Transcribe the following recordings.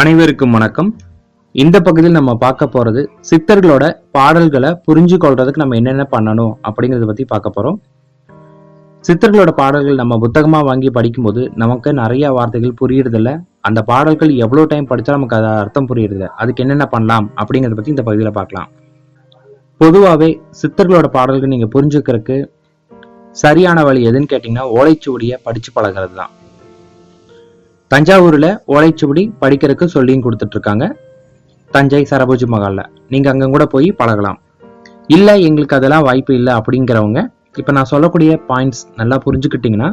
அனைவருக்கும் வணக்கம். இந்த பகுதியில் நம்ம பார்க்க போறது சித்தர்களோட பாடல்களை புரிஞ்சு கொள்றதுக்கு நம்ம என்னென்ன பண்ணணும் அப்படிங்கறத பத்தி பார்க்க போறோம். சித்தர்களோட பாடல்கள் நம்ம புத்தகமா வாங்கி படிக்கும்போது நமக்கு நிறைய வார்த்தைகள் புரியுறதில்ல. அந்த பாடல்கள் எவ்வளவு டைம் படித்தாலும் நமக்கு அது அர்த்தம் புரியுறதில்ல. அதுக்கு என்னென்ன பண்ணலாம் அப்படிங்கறத பத்தி இந்த பகுதியில் பார்க்கலாம். பொதுவாகவே சித்தர்களோட பாடல்கள் நீங்க புரிஞ்சுக்கிறதுக்கு சரியான வழி எதுன்னு கேட்டீங்கன்னா ஓலைச்சுவடியை படிச்சு பழகிறது தான் தஞ்சாவூர்ல ஓலைச்சுவடி படிக்கிறதுக்கு சொல்லியும் கொடுத்துட்டு இருக்காங்க தஞ்சை சரபோஜி மகால்ல நீங்க அங்க கூட போய் பழகலாம். இல்ல எங்களுக்கு அதெல்லாம் வாய்ப்பு இல்லை அப்படிங்கிறவங்க இப்ப நான் சொல்லக்கூடிய பாயிண்ட்ஸ் நல்லா புரிஞ்சுக்கிட்டீங்கன்னா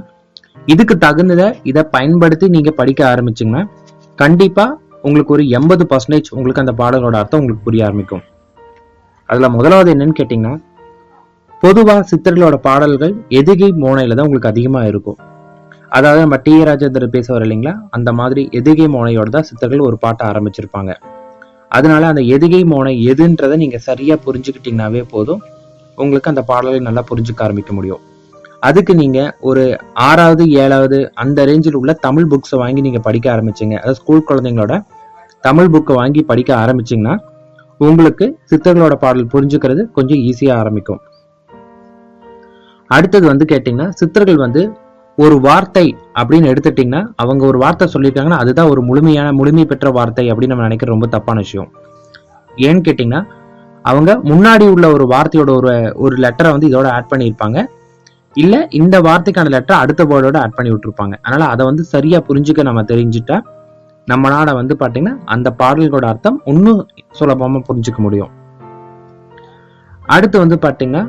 இதுக்கு தகுந்ததை இதை பயன்படுத்தி நீங்க படிக்க ஆரம்பிச்சீங்கன்னா கண்டிப்பா உங்களுக்கு ஒரு எண்பது பர்சன்டேஜ் உங்களுக்கு அந்த பாடலோட அர்த்தம் உங்களுக்கு புரிய ஆரம்பிக்கும். அதுல முதலாவது என்னன்னு கேட்டீங்கன்னா பொதுவா சித்தர்களோட பாடல்கள் எதுகை மோனையில தான் உங்களுக்கு அதிகமா இருக்கும். அதாவது நம்ம டி ராஜேந்தர் பேசுவார் இல்லைங்களா? அந்த மாதிரி எதுகை மோனையோட தான் சித்தர்கள் ஒரு பாட்டை ஆரம்பிச்சிருப்பாங்க. அதனால அந்த எதுகை மோனை எதுன்றதை நீங்க சரியா புரிஞ்சுக்கிட்டீங்கனாவே போதும். உங்களுக்கு அந்த பாடலை நல்லா புரிஞ்சுக்க ஆரம்பிக்க முடியும். அதுக்கு நீங்க ஒரு ஆறாவது ஏழாவது அந்த ரேஞ்சில் உள்ள தமிழ் புக்ஸை வாங்கி நீங்க படிக்க ஆரம்பிச்சீங்க. அதாவது ஸ்கூல் குழந்தைங்களோட தமிழ் புக்கை வாங்கி படிக்க ஆரம்பிச்சிங்கன்னா உங்களுக்கு சித்தர்களோட பாடல் புரிஞ்சுக்கிறது கொஞ்சம் ஈஸியா ஆரம்பிக்கும். அடுத்தது வந்து கேட்டிங்கன்னா சித்தர்கள் வந்து ஒரு வார்த்தை அப்படின்னு எடுத்துட்டிங்கன்னா அவங்க ஒரு வார்த்தை சொல்லியிருக்காங்கன்னா அதுதான் ஒரு முழுமையான முழுமை பெற்ற வார்த்தை அப்படின்னு நம்ம நினைக்கிற ரொம்ப தப்பான விஷயம். ஏன்னு கேட்டிங்கன்னா அவங்க முன்னாடி உள்ள ஒரு வார்த்தையோட ஒரு ஒரு லெட்டரை வந்து இதோட ஆட் பண்ணியிருப்பாங்க. இல்லை இந்த வார்த்தைக்கான லெட்டரை அடுத்த வேர்டோட ஆட் பண்ணி விட்டுருப்பாங்க. அதனால அதை வந்து சரியா புரிஞ்சுக்க நம்ம தெரிஞ்சுட்டா நம்மளால வந்து பாத்தீங்கன்னா அந்த பாடல்களோட அர்த்தம் இன்னும் சுலபமா புரிஞ்சுக்க முடியும். அடுத்து வந்து பாத்தீங்கன்னா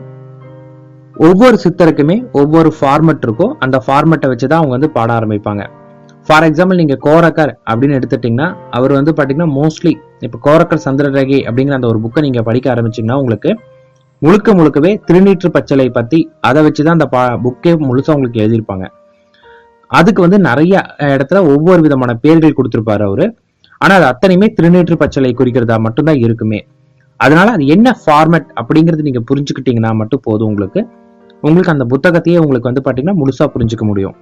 ஒவ்வொரு சித்தருக்குமே ஒவ்வொரு ஃபார்மெட் இருக்கும். அந்த ஃபார்மெட்டை வச்சு தான் அவங்க வந்து பாட ஆரம்பிப்பாங்க. ஃபார் எக்ஸாம்பிள் நீங்கள் கோரக்கர் அப்படின்னு எடுத்துட்டிங்கன்னா அவர் வந்து பார்த்தீங்கன்னா மோஸ்ட்லி இப்போ கோரக்கர் சந்திரரேகை அப்படிங்கிற அந்த ஒரு புக்கை நீங்கள் படிக்க ஆரம்பிச்சீங்கன்னா உங்களுக்கு முழுக்க முழுக்கவே திருநீற்று பச்சலை பற்றி அதை வச்சு தான் அந்த பா புக்கே முழுசாக உங்களுக்கு எழுதியிருப்பாங்க. அதுக்கு வந்து நிறைய இடத்துல ஒவ்வொரு விதமான பேர்கள் கொடுத்துருப்பாரு அவர். ஆனால் அது அத்தனையுமே திருநீற்று பச்சலை குறிக்கிறதா மட்டும்தான் இருக்குமே. அதனால அது என்ன ஃபார்மெட் அப்படிங்கிறது நீங்கள் புரிஞ்சுக்கிட்டீங்கன்னா மட்டும் போதும் உங்களுக்கு. உங்களுக்கு அந்த புத்தகத்தையே உங்களுக்கு வந்து பார்த்தீங்கன்னா முழுசா புரிஞ்சுக்க முடியும்.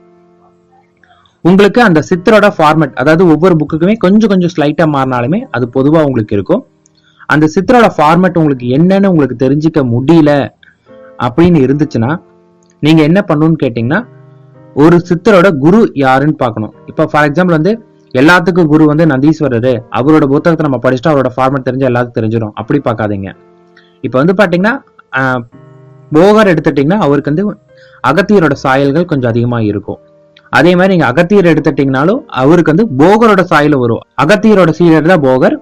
உங்களுக்கு அந்த சித்தரோட ஃபார்மெட் அதாவது ஒவ்வொரு புக்குக்குமே கொஞ்சம் கொஞ்சம் ஸ்லைட்டா மாறினாலுமே அது பொதுவா உங்களுக்கு இருக்கும். அந்த சித்தரோட ஃபார்மெட் உங்களுக்கு என்னன்னு உங்களுக்கு தெரிஞ்சுக்க முடியல அப்படின்னு இருந்துச்சுன்னா நீங்க என்ன பண்ணணும்னு கேட்டீங்கன்னா ஒரு சித்தரோட குரு யாருன்னு பார்க்கணும். இப்போ ஃபார் எக்ஸாம்பிள் வந்து எல்லாத்துக்கும் குரு வந்து நந்தீஸ்வரர். அவரோட புத்தகத்தை நம்ம படிச்சுட்டு அவரோட ஃபார்மெட் தெரிஞ்சு எல்லாத்துக்கும் தெரிஞ்சிடும் அப்படி பார்க்காதீங்க. இப்போ வந்து பாத்தீங்கன்னா போகர் எடுத்துட்டீங்கன்னா அவருக்கு வந்து அகத்தியரோட சாயல்கள் கொஞ்சம் அதிகமாக இருக்கும். அதே மாதிரி நீங்கள் அகத்தியர் எடுத்துட்டீங்கனாலும் அவருக்கு வந்து போகரோட சாயல் வரும். அகத்தியரோட சீடர் தான் போகர்.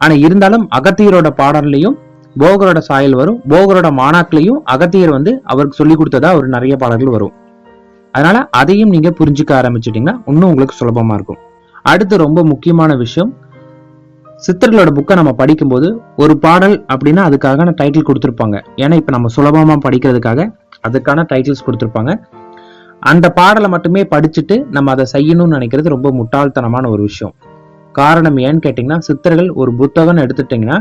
ஆனால் இருந்தாலும் அகத்தியரோட பாடல்லையும் போகரோட சாயல் வரும். போகரோட மாணாக்களையும் அகத்தியர் வந்து அவருக்கு சொல்லி கொடுத்ததா ஒரு நிறைய பாடல்கள் வரும். அதனால அதையும் நீங்கள் புரிஞ்சுக்க ஆரம்பிச்சிட்டிங்கன்னா இன்னும் உங்களுக்கு சுலபமாக இருக்கும். அடுத்து ரொம்ப முக்கியமான விஷயம் சித்தர்களோட புக்கை நம்ம படிக்கும்போது ஒரு பாடல் அப்படின்னா அதுக்காக டைட்டில் கொடுத்துருப்பாங்க. ஏன்னா இப்போ நம்ம சுலபமாக படிக்கிறதுக்காக அதுக்கான டைட்டில்ஸ் கொடுத்துருப்பாங்க. அந்த பாடலை மட்டுமே படிச்சுட்டு நம்ம அதை செய்யணும்னு நினைக்கிறது ரொம்ப முட்டாள்தனமான ஒரு விஷயம். காரணம் ஏன்னு கேட்டிங்கன்னா சித்தர்கள் ஒரு புத்தகம்னு எடுத்துட்டிங்கன்னா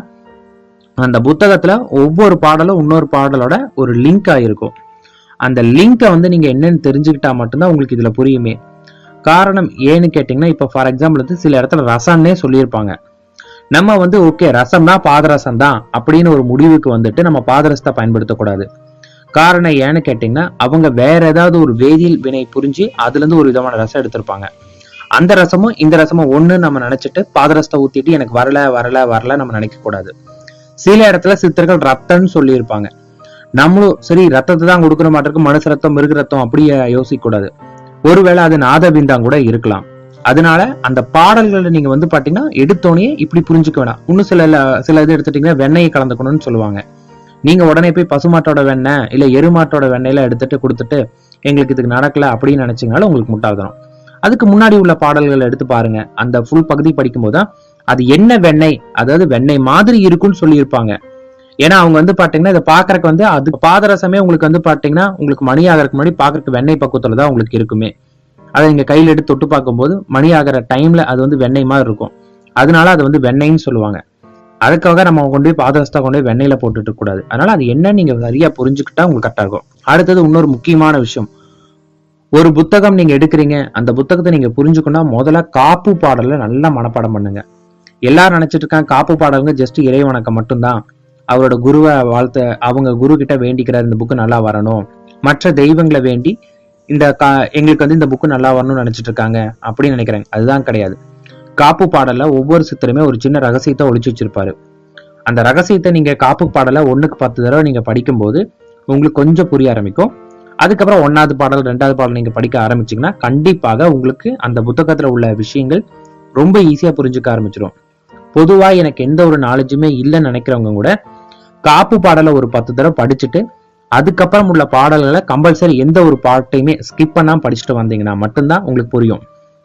அந்த புத்தகத்தில் ஒவ்வொரு பாடலும் இன்னொரு பாடலோட ஒரு லிங்க் ஆகிருக்கும் அந்த லிங்கை வந்து நீங்கள் என்னன்னு தெரிஞ்சுக்கிட்டா மட்டும்தான் உங்களுக்கு இதில் புரியுமே. காரணம் ஏன்னு கேட்டிங்கன்னா இப்போ ஃபார் எக்ஸாம்பிள் வந்து சில இடத்துல ரசம்னே சொல்லியிருப்பாங்க. நம்ம வந்து ஓகே ரசம்னா பாதரசம் தான் அப்படின்னு ஒரு முடிவுக்கு வந்துட்டு நம்ம பாதரசத்தை பயன்படுத்தக்கூடாது. காரணம் ஏன்னு கேட்டிங்கன்னா அவங்க வேற ஏதாவது ஒரு வேதியியல் வினை புரிஞ்சு அதுல இருந்து ஒரு விதமான ரசம் எடுத்திருப்பாங்க. அந்த ரசமும் இந்த ரசமும் ஒண்ணு நம்ம நினைச்சிட்டு பாதரசத்தை ஊத்திட்டு எனக்கு வரல வரல வரல நம்ம நினைக்க கூடாது சில இடத்துல சித்தர்கள் ரத்தம்னு சொல்லியிருப்பாங்க. நம்மளும் சரி ரத்தத்தை தான் கொடுக்குற மாட்டிருக்கு மனுஷ ரத்தம் மிருக ரத்தம் அப்படியே யோசிக்க கூடாது ஒருவேளை அது நாதபிந்தான் கூட இருக்கலாம். அதனால அந்த பாடல்களை நீங்க வந்து பாத்தீங்கன்னா எடுத்தோடனே இப்படி புரிஞ்சுக்க வேணாம். இன்னும் சில சில இது எடுத்துட்டீங்கன்னா வெண்ணெயை கலந்துக்கணும்னு சொல்லுவாங்க. நீங்க உடனே போய் பசுமாட்டோட வெண்ணெய் இல்ல எருமாட்டோட வெண்ணெயில எடுத்துட்டு கொடுத்துட்டு எங்களுக்கு இதுக்கு நடக்கல அப்படின்னு நினைச்சீங்கனாலும் உங்களுக்கு முட்டாள்தனம். அதுக்கு முன்னாடி உள்ள பாடல்களை எடுத்து பாருங்க. அந்த ஃபுல் பகுதி படிக்கும்போது தான் அது என்ன வெண்ணெய் அதாவது வெண்ணெய் மாதிரி இருக்குன்னு சொல்லியிருப்பாங்க. ஏன்னா அவங்க வந்து பாத்தீங்கன்னா இதை பாக்குறக்கு வந்து அது பாதரசமே உங்களுக்கு வந்து பாத்தீங்கன்னா உங்களுக்கு மணி ஆகிறதுக்கு முன்னாடி பாக்குறதுக்கு வெண்ணெய் பக்குவத்துல தான் உங்களுக்கு இருக்குமே. அதை நீங்கள் கையில எடுத்து தொட்டு பார்க்கும்போது மணி ஆகிற டைம்ல அது வந்து வெண்ணெய் மாதிரி இருக்கும். அதனால அது வந்து வெண்ணெய்ன்னு சொல்லுவாங்க. அதுக்காக நம்ம கொண்டு போய் பாதரசத்தை கொண்டு போய் வெண்ணெயில போட்டுட்டு கூடாது அதனால அது என்ன நீங்க சரியா புரிஞ்சுக்கிட்டா உங்களுக்கு கரெக்டாக இருக்கும். அடுத்தது இன்னொரு முக்கியமான விஷயம். ஒரு புத்தகம் நீங்க எடுக்கிறீங்க. அந்த புத்தகத்தை நீங்க புரிஞ்சுக்கணும்னா முதல்ல காப்பு பாடலை நல்லா மனப்பாடம் பண்ணுங்க. எல்லாரும் நினைச்சிட்டு இருக்காங்க காப்பு பாடலுங்க ஜஸ்ட் இறை வணக்கம் மட்டும்தான். அவரோட குருவை வாழ்த்த அவங்க குரு கிட்ட வேண்டிக்கிறார் இந்த புக்கு நல்லா வரணும். மற்ற தெய்வங்களை வேண்டி இந்த கா- எங்களுக்கு வந்து இந்த புக்கு நல்லா வரணும்னு நினைச்சிட்டு இருக்காங்க அப்படின்னு நினைக்கிறாங்க அதுதான் கிடையாது. காப்பு பாடல்ல ஒவ்வொரு சித்தருமே ஒரு சின்ன ரகசியத்தை ஒழிச்சு வச்சிருப்பாரு. அந்த ரகசியத்தை நீங்க காப்பு பாடல ஒண்ணுக்கு பத்து தடவை நீங்க படிக்கும்போது உங்களுக்கு கொஞ்சம் புரிய ஆரம்பிக்கும். அதுக்கப்புறம் ஒன்னாவது பாடல் ரெண்டாவது பாடல் நீங்க படிக்க ஆரம்பிச்சீங்கன்னா கண்டிப்பாக உங்களுக்கு அந்த புத்தகத்துல உள்ள விஷயங்கள் ரொம்ப ஈஸியா புரிஞ்சுக்க ஆரம்பிச்சிடும் பொதுவா எனக்கு எந்த ஒரு நாலேஜுமே இல்லைன்னு நினைக்கிறவங்க கூட காப்பு பாடலை ஒரு பத்து தடவை படிச்சுட்டு அதுக்கப்புறம் உள்ள பாடல்களை கம்பல்சரி எந்த ஒரு பாட்டையுமே ஸ்கிப் பண்ணாம படிச்சுட்டு வந்தீங்கன்னா மட்டும்தான் உங்களுக்கு புரியும்.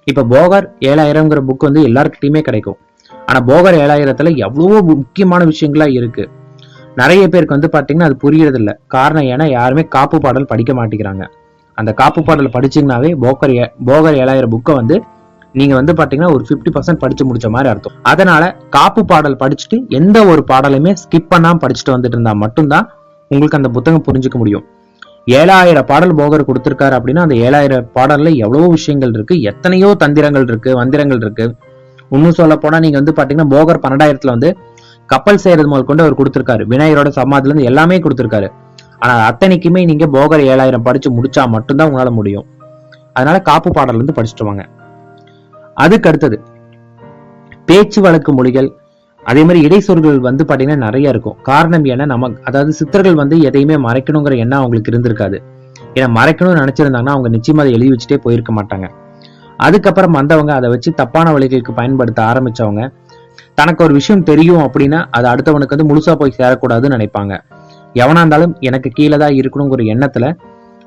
இப்போ போகர் ஏழாயிரம்ங்கிற புக் வந்து எல்லாருக்கிட்டையுமே கிடைக்கும். ஆனால் போகர் ஏழாயிரத்தில் எவ்வளவோ முக்கியமான விஷயங்களா இருக்கு. நிறைய பேருக்கு வந்து பார்த்தீங்கன்னா அது புரியறதில்ல. காரணம் ஏன்னா யாருமே காப்பு பாடல் படிக்க மாட்டேங்கிறாங்க. அந்த காப்பு பாடல் படிச்சீங்கன்னாவே போகர் போகர் ஏழாயிரம் புக்கை வந்து நீங்க வந்து பாத்தீங்கன்னா ஒரு 50% பர்சன்ட் படிச்சு முடிச்ச மாதிரி அர்த்தம். அதனால காப்பு பாடல் படிச்சுட்டு எந்த ஒரு பாடலையுமே ஸ்கிப் பண்ணாம படிச்சுட்டு வந்துட்டு இருந்தா மட்டும்தான் உங்களுக்கு அந்த புத்தகம் புரிஞ்சுக்க முடியும். ஏழாயிரம் பாடல் போகர் கொடுத்துருக்காரு அப்படின்னா அந்த ஏழாயிரம் பாடல்ல எவ்வளவோ விஷயங்கள் இருக்கு. எத்தனையோ தந்திரங்கள் இருக்கு மந்திரங்கள் இருக்கு. இன்னும் சொல்ல போனா நீங்க வந்து பாத்தீங்கன்னா போகர் பன்னெண்டாயிரத்துல வந்து கப்பல் செய்யறது முதல் கொண்டு அவர் கொடுத்துருக்காரு. விநாயகரோட சமாதில இருந்து எல்லாமே கொடுத்திருக்காரு. ஆனா அத்தனைக்குமே நீங்க போகர் ஏழாயிரம் படிச்சு முடிச்சா மட்டும்தான் உங்களால முடியும். அதனால காப்பு பாடல் வந்து படிச்சுட்டு வாங்க. அதுக்கு அடுத்தது பேச்சு வழக்கு மொழிகள் அதே மாதிரி இடைச்சொற்கள் வந்து பாத்தீங்கன்னா நிறைய இருக்கும். காரணம் ஏன்னா நம்ம அதாவது சித்தர்கள் வந்து எதையுமே மறைக்கணுங்கிற எண்ணம் அவங்களுக்கு இருந்திருக்காது. ஏன்னா மறைக்கணும்னு நினைச்சிருந்தாங்கன்னா அவங்க நிச்சயமா அதை எழுதி வச்சுட்டே போயிருக்க மாட்டாங்க. அதுக்கப்புறம் வந்தவங்க அதை வச்சு தப்பான வழிகளுக்கு பயன்படுத்த ஆரம்பிச்சவங்க. தனக்கு ஒரு விஷயம் தெரியும் அப்படின்னா அது அடுத்தவனுக்கு வந்து முழுசா போய் சேரக்கூடாதுன்னு நினைப்பாங்க. எவனா இருந்தாலும் எனக்கு கீழே தான் இருக்கணுங்கிற எண்ணத்துல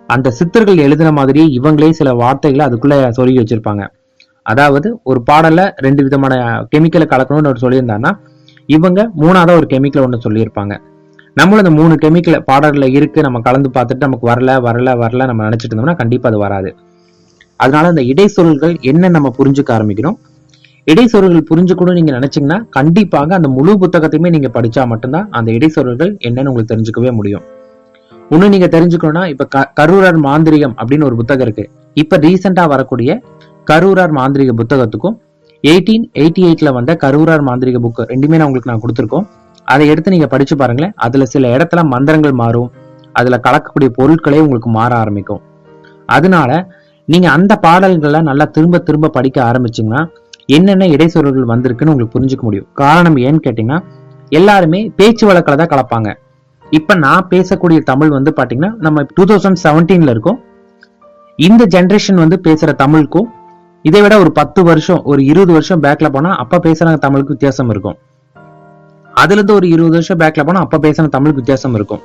அந்த சித்தர்கள் எழுதின மாதிரியே இவங்களே சில வார்த்தைகளை அதுக்குள்ள சொல்லி வச்சிருப்பாங்க. அதாவது ஒரு பாடல்ல ரெண்டு விதமான கெமிக்கலை கலக்கணும்னு ஒரு சொல்லியிருந்தாங்கன்னா இவங்க மூணாவதாக ஒரு கெமிக்கல் ஒன்று சொல்லியிருப்பாங்க. நம்மளும் அந்த மூணு கெமிக்கல் பாடல்ல இருக்கு நம்ம கலந்து பார்த்துட்டு நமக்கு வரல வரல வரல நம்ம நினைச்சிட்டு இருந்தோம்னா கண்டிப்பா அது வராது. அதனால அந்த இடைச்சொல்கள் என்ன நம்ம புரிஞ்சுக்க ஆரம்பிக்கணும். இடைச்சொல்கள் புரிஞ்சுக்கணும்னு நீங்க நினைச்சீங்கன்னா கண்டிப்பாக அந்த முழு புத்தகத்தையுமே நீங்க படிச்சா மட்டும்தான் அந்த இடைச்சொல்கள் என்னன்னு உங்களுக்கு தெரிஞ்சுக்கவே முடியும். இன்னும் நீங்க தெரிஞ்சுக்கணும்னா இப்ப க- கரூரர் மாந்திரிகம் அப்படின்னு ஒரு புத்தகம் இருக்கு. இப்ப ரீசெண்டா வரக்கூடிய கரூரார் மாந்திரிக புத்தகத்துக்கும் எயிட்டீன் எயிட்டி எயிட்ல வந்த கரூரார் மாந்திரிக புக்கு ரெண்டுமே நான் உங்களுக்கு நான் கொடுத்துருக்கோம். அதை எடுத்து நீங்க படிச்சு பாருங்களேன். அதுல சில இடத்துல மந்திரங்கள் மாறும். அதுல கலக்கக்கூடிய பொருட்களே உங்களுக்கு மாற ஆரம்பிக்கும். அதனால நீங்க அந்த பாடல்களை நல்லா திரும்ப திரும்ப படிக்க ஆரம்பிச்சிங்கன்னா என்னென்ன இடைச்சொல்கள் வந்திருக்குன்னு உங்களுக்கு புரிஞ்சுக்க முடியும். காரணம் ஏன்னு கேட்டீங்கன்னா எல்லாருமே பேச்சு வழக்கில் தான் கலப்பாங்க. இப்போ நான் பேசக்கூடிய தமிழ் வந்து பார்த்தீங்கன்னா நம்ம டூ தௌசண்ட் செவன்டீனில் இருக்கோம். இந்த ஜென்ரேஷன் வந்து பேசுகிற தமிழுக்கும் இதை விட ஒரு பத்து வருஷம் ஒரு இருபது வருஷம் பேக்ல போனா அப்ப பேசுற தமிழுக்கு வித்தியாசம் இருக்கும். அதுல இருந்து ஒரு இருபது வருஷம் பேக்ல போனா அப்ப பேசுற தமிழுக்கு வித்தியாசம் இருக்கும்.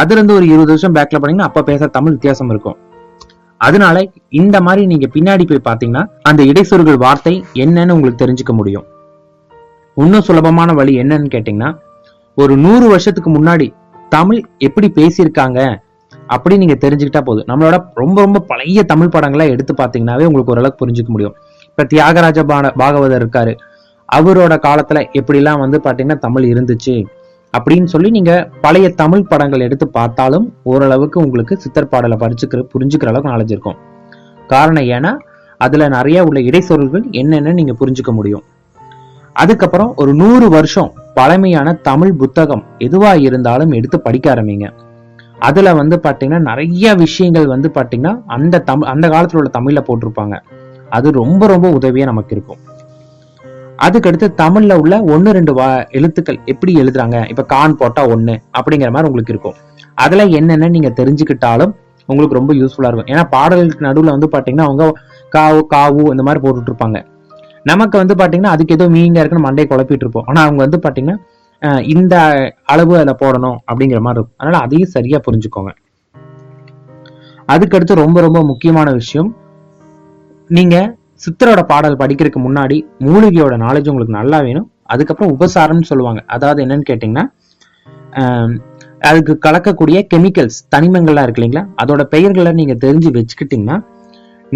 அதுல இருந்து ஒரு இருபது வருஷம் பேக்ல போனீங்கன்னா அப்ப பேசுற தமிழ் வித்தியாசம் இருக்கும். அதனால இந்த மாதிரி நீங்க பின்னாடி போய் பாத்தீங்கன்னா அந்த இடைச்சொருகள் வார்த்தை என்னன்னு உங்களுக்கு தெரிஞ்சுக்க முடியும். இன்னும் சுலபமான வழி என்னன்னு கேட்டீங்கன்னா ஒரு நூறு வருஷத்துக்கு முன்னாடி தமிழ் எப்படி பேசியிருக்காங்க அப்படி நீங்க தெரிஞ்சுக்கிட்டா போதும். நம்மளோட ரொம்ப ரொம்ப பழைய தமிழ் படங்களை எடுத்து பாத்தீங்கன்னாவே உங்களுக்கு ஓரளவுக்கு புரிஞ்சுக்க முடியும். இப்ப தியாகராஜ பான- பாகவதர் இருக்காரு. அவரோட காலத்துல எப்படிலாம் வந்து பாத்தீங்கன்னா தமிழ் இருந்துச்சு அப்படின்னு சொல்லி நீங்க பழைய தமிழ் படங்கள் எடுத்து பார்த்தாலும் ஓரளவுக்கு உங்களுக்கு சித்தர் பாடலை படிச்சுக்கிற புரிஞ்சுக்கிற அளவுக்கு நாலேஜ் இருக்கும். காரணம் ஏன்னா அதுல நிறைய உள்ள இடைச்சொல்கள் என்னென்னு நீங்க புரிஞ்சுக்க முடியும். அதுக்கப்புறம் ஒரு நூறு வருஷம் பழமையான தமிழ் புத்தகம் எதுவா இருந்தாலும் எடுத்து படிக்க ஆரம்பிங்க. அதுல வந்து பாத்தீங்கன்னா நிறைய விஷயங்கள் வந்து பாத்தீங்கன்னா அந்த தமிழ் அந்த காலத்துல உள்ள தமிழில் போட்டிருப்பாங்க. அது ரொம்ப ரொம்ப உதவியா நமக்கு இருக்கும். அதுக்கடுத்து தமிழ்ல உள்ள ஒன்னு ரெண்டு வா எழுத்துக்கள் எப்படி எழுதுறாங்க? இப்ப கான் போட்டா ஒண்ணு அப்படிங்கிற மாதிரி உங்களுக்கு இருக்கும். அதுல என்னென்ன நீங்க தெரிஞ்சுக்கிட்டாலும் உங்களுக்கு ரொம்ப யூஸ்ஃபுல்லா இருக்கும். ஏன்னா பாடல்களுக்கு நடுவுல வந்து பாத்தீங்கன்னா அவங்க காவு காவு இந்த மாதிரி போட்டுட்டு இருப்பாங்க. நமக்கு வந்து பார்த்தீங்கன்னா அதுக்கு ஏதோ மீனிங்கா இருக்குன்னு மண்டையை குழப்பிட்டு இருப்போம். ஆனால் அவங்க வந்து பார்த்தீங்கன்னா இந்த அளவு அதில் போடணும் அப்படிங்கிற மாதிரி இருக்கும். அதனால அதையும் சரியா புரிஞ்சுக்கோங்க. அதுக்கடுத்து ரொம்ப ரொம்ப முக்கியமான விஷயம் நீங்க சித்தரோட பாடல் படிக்கிறதுக்கு முன்னாடி மூலிகையோட நாலேஜ் உங்களுக்கு நல்லா வேணும். அதுக்கப்புறம் உபசாரம்னு சொல்லுவாங்க. அதாவது என்னன்னு கேட்டிங்கன்னா அதுக்கு கலக்கக்கூடிய கெமிக்கல்ஸ் தனிமங்கள்லாம் இருக்கு இல்லைங்களா? அதோட பெயர்களை நீங்க தெரிஞ்சு வச்சுக்கிட்டீங்கன்னா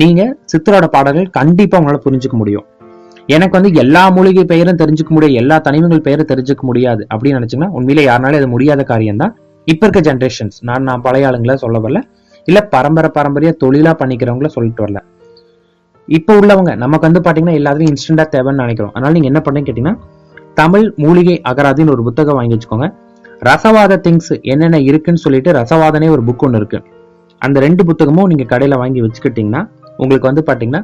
நீங்க சித்தரோட பாடல்கள் கண்டிப்பா உங்களால புரிஞ்சுக்க முடியும். எனக்கு வந்து எல்லா மூலிகை பெயரும் தெரிஞ்சுக்க முடியும் எல்லா தனிமங்கள் பெயரும் தெரிஞ்சுக்க முடியாது அப்படின்னு நினைச்சீங்கன்னா உண்மையிலே யாருனாலும் அது முடியாத காரியம் தான் இப்ப இருக்க ஜென்ரேஷன்ஸ் நான் நான் பழைய ஆளுங்களை சொல்ல வரல. இல்ல பரம்பரை பரம்பரையா தொழிலா பண்ணிக்கிறவங்கள சொல்லிட்டு வரல. இப்போ உள்ளவங்க நமக்கு வந்து பாத்தீங்கன்னா எல்லாத்துலையும் இன்ஸ்டன்டா தேவைன்னு நினைக்கிறோம். அதனால நீங்க என்ன பண்ணுங்க கேட்டீங்கன்னா தமிழ் மூலிகை அகராதின்னு ஒரு புத்தகம் வாங்கி வச்சுக்கோங்க. ரசவாத திங்ஸ் என்னென்ன இருக்குன்னு சொல்லிட்டு ரசவாதனே ஒரு புக் ஒன்று இருக்கு. அந்த ரெண்டு புத்தகமும் நீங்க கடையில வாங்கி வச்சுக்கிட்டீங்கன்னா உங்களுக்கு வந்து பாத்தீங்கன்னா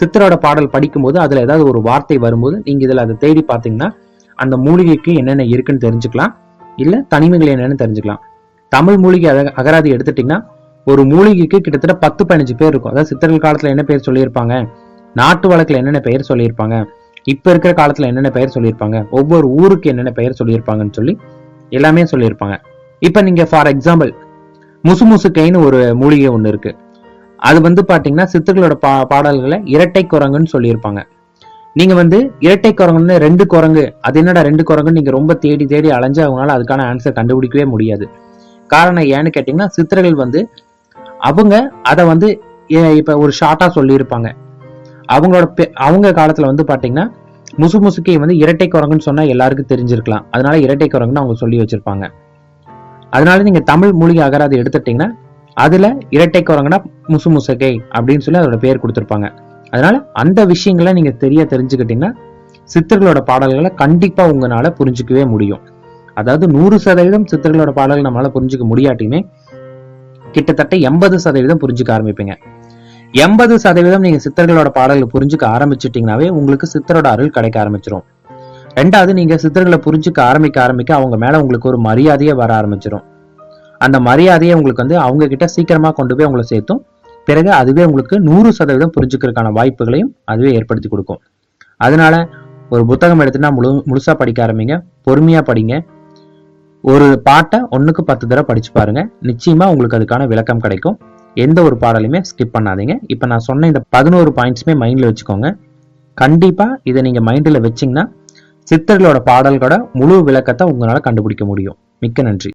சித்தரோட பாடல் படிக்கும்போது அதுல ஏதாவது ஒரு வார்த்தை வரும்போது நீங்க இதுல அதை தேடி பார்த்தீங்கன்னா அந்த மூலிகைக்கு என்னென்ன இருக்குன்னு தெரிஞ்சுக்கலாம். இல்ல தனிமைகள் என்னென்னு தெரிஞ்சுக்கலாம். தமிழ் மூலிகை அக- அகராதி எடுத்துட்டீங்கன்னா ஒரு மூலிகைக்கு கிட்டத்தட்ட பத்து பதினஞ்சு பேர் இருக்கும். அதாவது சித்தர்கள் காலத்துல என்ன பேர் சொல்லியிருப்பாங்க? நாட்டு வழக்கில் என்னென்ன பெயர் சொல்லியிருப்பாங்க? இப்போ இருக்கிற காலத்தில் என்னென்ன பெயர் சொல்லியிருப்பாங்க? ஒவ்வொரு ஊருக்கு என்னென்ன பெயர் சொல்லியிருப்பாங்கன்னு சொல்லி எல்லாமே சொல்லியிருப்பாங்க. இப்போ நீங்கள் ஃபார் எக்ஸாம்பிள் முசுமுசுக்கைன்னு ஒரு மூலிகை ஒன்று இருக்குது அது வந்து பார்த்தீங்கன்னா சித்துக்களோட பா பாடல்களை இரட்டை குரங்குன்னு சொல்லியிருப்பாங்க. நீங்கள் வந்து இரட்டை குரங்குன்னு ரெண்டு குரங்கு அது என்னடா ரெண்டு குரங்குன்னு நீங்கள் ரொம்ப தேடி தேடி அலைஞ்சு அவங்களால அதுக்கான ஆன்சர் கண்டுபிடிக்கவே முடியாது. காரணம் ஏன்னு கேட்டிங்கன்னா சித்திரர்கள் வந்து அவங்க அதை வந்து இப்போ ஒரு ஷார்ட்டாக சொல்லியிருப்பாங்க. அவங்களோட பெ- அவங்க காலத்தில் வந்து பார்த்தீங்கன்னா முசு முசுக்கை வந்து இரட்டை குரங்குன்னு சொன்னால் எல்லாருக்கும் தெரிஞ்சிருக்கலாம். அதனால இரட்டை குரங்குன்னு அவங்க சொல்லி வச்சிருப்பாங்க. அதனால நீங்கள் தமிழ் மூலிகை அகராதி எடுத்துட்டிங்கன்னா அதில் இரட்டை குரங்குனா முசு முசகை அப்படின்னு சொல்லி அதோட பேர் கொடுத்துருப்பாங்க. அதனால அந்த விஷயங்களை நீங்கள் தெரிய தெரிஞ்சுக்கிட்டீங்கன்னா சித்தர்களோட பாடல்களை கண்டிப்பாக உங்களால் புரிஞ்சுக்கவே முடியும். அதாவது நூறு சதவீதம் சித்தர்களோட பாடல்கள் நம்மளால் புரிஞ்சுக்க முடியாட்டியுமே கிட்டத்தட்ட எண்பது சதவீதம் புரிஞ்சுக்க ஆரம்பிப்பீங்க. எண்பது சதவீதம் நீங்கள் சித்தர்களோட பாடல்களை புரிஞ்சுக்க ஆரம்பிச்சிட்டிங்கனாவே உங்களுக்கு சித்தரோட அருள் கிடைக்க ஆரம்பிச்சிடும் ரெண்டாவது நீங்கள் சித்தர்களை புரிஞ்சுக்க ஆரம்பிக்க ஆரம்பிக்க அவங்க மேலே உங்களுக்கு ஒரு மரியாதையே வர ஆரம்பிச்சிடும் அந்த மரியாதையை உங்களுக்கு வந்து அவங்க கிட்ட சீக்கிரமா கொண்டு போய் உங்களை சேர்த்தும். பிறகு அதுவே உங்களுக்கு நூறு சதவீதம் புரிஞ்சுக்கிறதுக்கான வாய்ப்புகளையும் அதுவே ஏற்படுத்தி கொடுக்கும். அதனால ஒரு புத்தகம் எடுத்துன்னா முழு முழுசா படிக்க ஆரம்பிங்க. பொறுமையா படிங்க. ஒரு பாட்டை ஒண்ணுக்கு பத்து தடவை படிச்சு பாருங்க. நிச்சயமா உங்களுக்கு அதுக்கான விளக்கம் கிடைக்கும். எந்த ஒரு பாடலையுமே ஸ்கிப் பண்ணாதீங்க. இப்போ நான் சொன்ன இந்த பதினோரு பாயிண்ட்ஸுமே மைண்டில் வச்சுக்கோங்க. கண்டிப்பாக இதை நீங்கள் மைண்டில் வச்சிங்கன்னா சித்தர்களோட பாடல்களோட முழு விளக்கத்தை உங்களால் கண்டுபிடிக்க முடியும். மிக்க நன்றி.